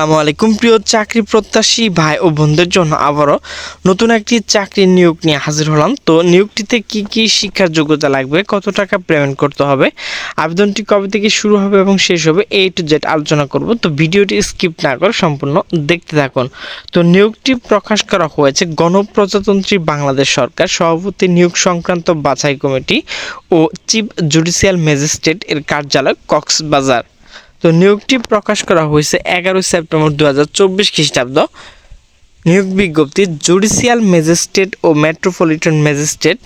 আসসালামু আলাইকুম, প্রিয় চাকরি প্রত্যাশী ভাই ও বোনদের জন্য আবারও নতুন একটি চাকরির নিয়োগ নিয়ে হাজির হলাম। তো নিয়োগটিতে কি কি শিক্ষার যোগ্যতা লাগবে, কত টাকা পেমেন্ট করতে হবে, আবেদনটি কবে থেকে শুরু হবে এবং শেষ হবে এই টু জেড আলোচনা করব। তো ভিডিওটি স্কিপ না করে সম্পূর্ণ দেখতে থাকুন। তো নিয়োগটি প্রকাশ করা হয়েছে গণপ্রজাতন্ত্রী বাংলাদেশ সরকার, সভাপতি নিয়োগ সংক্রান্ত বাছাই কমিটি ও চিফ জুডিশিয়াল ম্যাজিস্ট্রেট এর কার্যালয় কক্সবাজার। তো নিয়োগটি প্রকাশ করা হয়েছে এগারোই সেপ্টেম্বর দু হাজার চব্বিশ খ্রিস্টাব্দ। নিয়োগ বিজ্ঞপ্তি, জুডিশিয়াল ম্যাজিস্ট্রেট ও মেট্রোপলিটন ম্যাজিস্ট্রেট,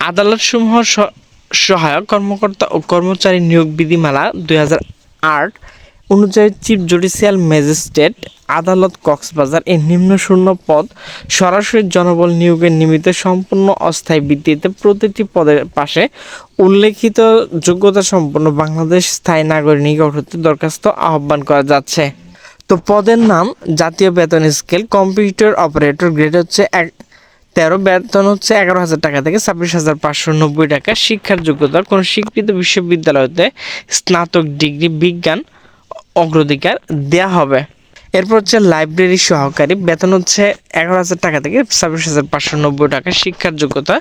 আদালতসমূহ সহায়ক কর্মকর্তা ও কর্মচারী নিয়োগ বিধিমালা দুই হাজার আট অনুযায়ী চিফ জুডিশিয়াল ম্যাজিস্ট্রেট আদালত কক্সবাজার এই নিম্ন শূন্য পদ সরাসরি জনবল নিয়োগের নিমিত্তে সম্পূর্ণ অস্থায়ী ভিত্তিতে প্রতিটি পদের পাশে উল্লেখিত যোগ্যতা সম্পন্ন বাংলাদেশ স্থায়ী নাগরিক হতে দরখাস্ত আহ্বান করা যাচ্ছে। তো পদের নাম, জাতীয় বেতন স্কেল, কম্পিউটার অপারেটর গ্রেড হচ্ছে এক, তেরো, বেতন হচ্ছে এগারো হাজার টাকা থেকে ছাব্বিশ হাজার পাঁচশো নব্বই টাকা। শিক্ষার যোগ্যতা কোনো স্বীকৃত বিশ্ববিদ্যালয়তে স্নাতক ডিগ্রি বিজ্ঞান অগ্রাধিকার দেয়া হবে। এরপর হচ্ছে লাইব্রেরি সহকারী, বেতন হচ্ছে এগারো হাজার টাকা থেকে ছাব্বিশ হাজার পাঁচশো নব্বই টাকা শিক্ষার যোগ্যতা।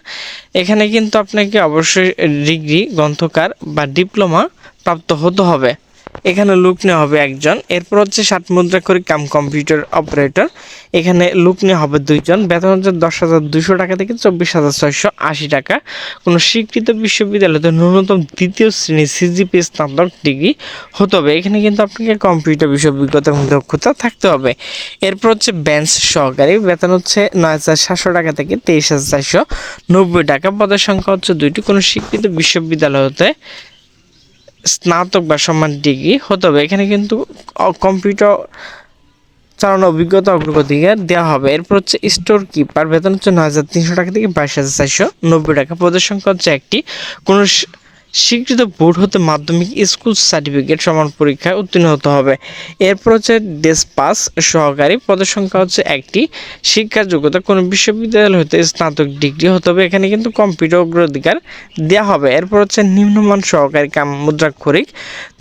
এখানে কিন্তু আপনাকে অবশ্যই ডিগ্রি, গ্রন্থকার বা ডিপ্লোমা প্রাপ্ত হতে হবে। এখানে লুক নেওয়া হবে একজন। এরপর হচ্ছে ষাট মুদ্রা করে কাম কম্পিউটার অপারেটর এখানে লুক নেওয়া হবে দুইজন। বেতন হচ্ছে দশ হাজার দুশো টাকা থেকে চব্বিশ হাজার ছয়শো আশি টাকা। কোনো স্বীকৃত বিশ্ববিদ্যালয়তে ন্যূনতম দ্বিতীয় শ্রেণি সিজিপি স্নাতক ডিগ্রি হতে হবে। এখানে কিন্তু আপনাকে কম্পিউটার বিষয় অভিজ্ঞতা এবং দক্ষতা থাকতে হবে। এরপর হচ্ছে বেঞ্চ সহকারী। বেতন হচ্ছে নয় হাজার সাতশো টাকা থেকে তেইশ হাজার চারশো নব্বই টাকা। পদের সংখ্যা হচ্ছে দুইটি। কোনো স্বীকৃত বিশ্ববিদ্যালয় হতে স্নাতক বা সম্মান ডিগ্রি হতে হবে। এখানে কিন্তু কম্পিউটার চালানোর অভিজ্ঞতা অগ্রগতিকে দেওয়া হবে। এরপর হচ্ছে স্টোর কিপার বেতন হচ্ছে নয় হাজার তিনশো টাকা থেকে বাইশ হাজার চারশো নব্বই টাকা। প্রদর্শন করছে একটি। কোনো স্বীকৃত বোর্ড হতে মাধ্যমিক স্কুল সার্টিফিকেট সমান পরীক্ষায় উত্তীর্ণ হতে হবে। এরপর হচ্ছে ডেস পাস সহকারী পদের সংখ্যা হচ্ছে একটি। শিক্ষা যোগ্যতা কোনো বিশ্ববিদ্যালয় হতে স্নাতক ডিগ্রি হতে হবে। এখানে কিন্তু কম্পিউটার অগ্রাধিকার দেওয়া হবে। এরপর হচ্ছে নিম্নমান সহকারী কাম মুদ্রাক্ষরিক।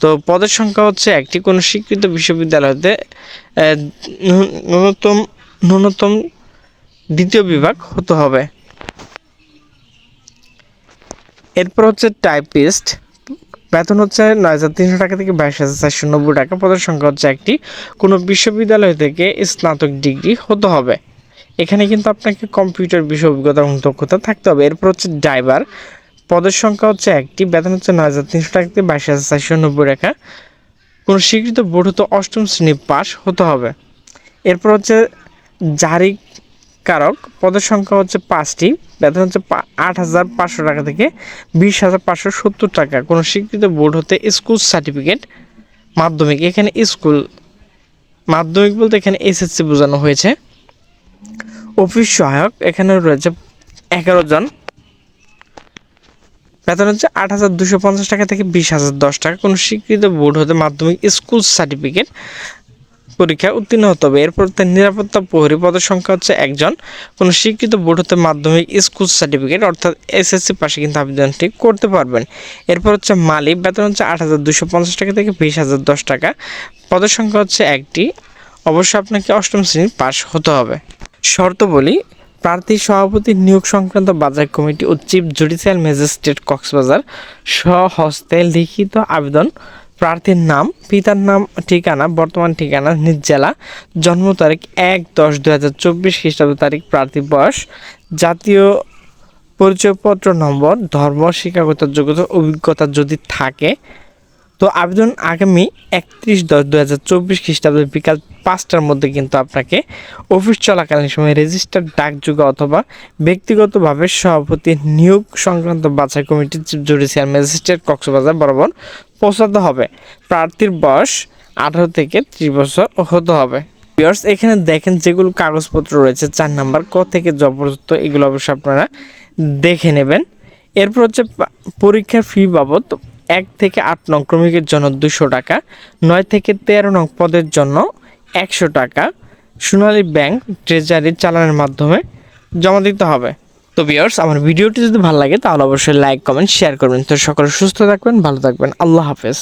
তো পদের সংখ্যা হচ্ছে একটি। কোনো স্বীকৃত বিশ্ববিদ্যালয় হতে ন্যূনতম ন্যূনতম দ্বিতীয় বিভাগ হতে হবে। এরপর হচ্ছে টাইপিস্ট বেতন হচ্ছে নয় হাজার তিনশো টাকা থেকে বাইশ হাজার চারশো নব্বই টাকা। পদের সংখ্যা হচ্ছে একটি। কোনো বিশ্ববিদ্যালয় থেকে স্নাতক ডিগ্রি হতে হবে। এখানে কিন্তু আপনাকে কম্পিউটার বিষয় অভিজ্ঞতা এবং দক্ষতা থাকতে হবে। এরপর হচ্ছে ড্রাইভার পদের সংখ্যা হচ্ছে একটি। বেতন হচ্ছে নয় হাজার তিনশো টাকা থেকে বাইশ হাজার চারশো নব্বই টাকা। কোনো স্বীকৃত বোর্ড হতে অষ্টম শ্রেণি পাস হতে হবে। এরপর হচ্ছে জারি কারক, পদের সংখ্যা হচ্ছে পাঁচটি, বেতন হচ্ছে আট হাজার পাঁচশো টাকা থেকে বিশ হাজার পাঁচশো সত্তর টাকা। কোনো স্বীকৃত বোর্ড হতে স্কুল সার্টিফিকেট, মাধ্যমিক, এখানে স্কুল, মাধ্যমিক বলতে এখানে এসএসসি বোঝানো হয়েছে। অফিস সহায়ক, এখানে রয়েছে এগারো জন। বেতন হচ্ছে আট হাজার দুশো পঞ্চাশ টাকা থেকে বিশ হাজার দশ টাকা। কোনো স্বীকৃত বোর্ড হতে মাধ্যমিক স্কুল সার্টিফিকেট পরীক্ষায় উত্তীর্ণ হতে হবে। এরপর তার নিরাপত্তা প্রহরী পদের সংখ্যা হচ্ছে একজন। কোনো স্বীকৃত বোর্ড হতে মাধ্যমিক স্কুল সার্টিফিকেট, অর্থাৎ এসএসসি পাশে কিন্তু আবেদনটি করতে পারবেন। এরপর হচ্ছে মালিক, বেতন হচ্ছে আট হাজার দুশো পঞ্চাশ টাকা থেকে বিশ হাজার দশ টাকা। পদের সংখ্যা হচ্ছে একটি। অবশ্য আপনাকে অষ্টম শ্রেণির পাশ হতে হবে। শর্ত বলি, প্রার্থী সভাপতি নিয়োগ সংক্রান্ত বাজার কমিটি ও চিফ জুডিশিয়াল ম্যাজিস্ট্রেট কক্সবাজার স্বহস্তে লিখিত আবেদন প্রার্থীর নাম, পিতার নাম, ঠিকানা, বর্তমান ঠিকানা নিজ জেলা, জন্ম তারিখ এক দশ দু হাজার চব্বিশ খ্রিস্টাব্দ তারিখ প্রার্থীর বয়স, জাতীয় পরিচয়পত্র নম্বর, ধর্ম, শিক্ষাগত যোগ্যতা, অভিজ্ঞতা যদি থাকে, তো আবেদন আগামী একত্রিশ দশ দু হাজার চব্বিশ খ্রিস্টাব্দে বিকাল পাঁচটার মধ্যে কিন্তু আপনাকে অফিস চলাকালীন সময় রেজিস্টার ডাকযোগে অথবা ব্যক্তিগতভাবে সভাপতি নিয়োগ সংক্রান্ত বাছাই কমিটির জুডিশিয়াল ম্যাজিস্ট্রেট কক্সবাজার বরাবর পৌঁছাতে হবে। প্রার্থীর বয়স আঠারো থেকে ত্রিশ বছর হতে হবে। ভিউয়ার্স এখানে দেখেন যেগুলো কাগজপত্র রয়েছে, চার নাম্বার, ক থেকে জবরদস্ত এগুলো অবশ্যই আপনারা দেখে নেবেন। এরপর হচ্ছে পরীক্ষার ফি বাবদ এক থেকে আট নং ক্রমিকের জন্য দুশো টাকা, নয় থেকে তেরো নং পদের জন্য একশো টাকা। সোনালী ব্যাংক, ট্রেজারি চালানের মাধ্যমে জমা দিতে হবে। তো বিয়ার্স আমার ভিডিওটি যদি ভালো লাগে, তাহলে অবশ্যই লাইক কমেন্ট শেয়ার করবেন। তো সকলে সুস্থ থাকবেন, ভালো থাকবেন। আল্লাহ হাফেজ।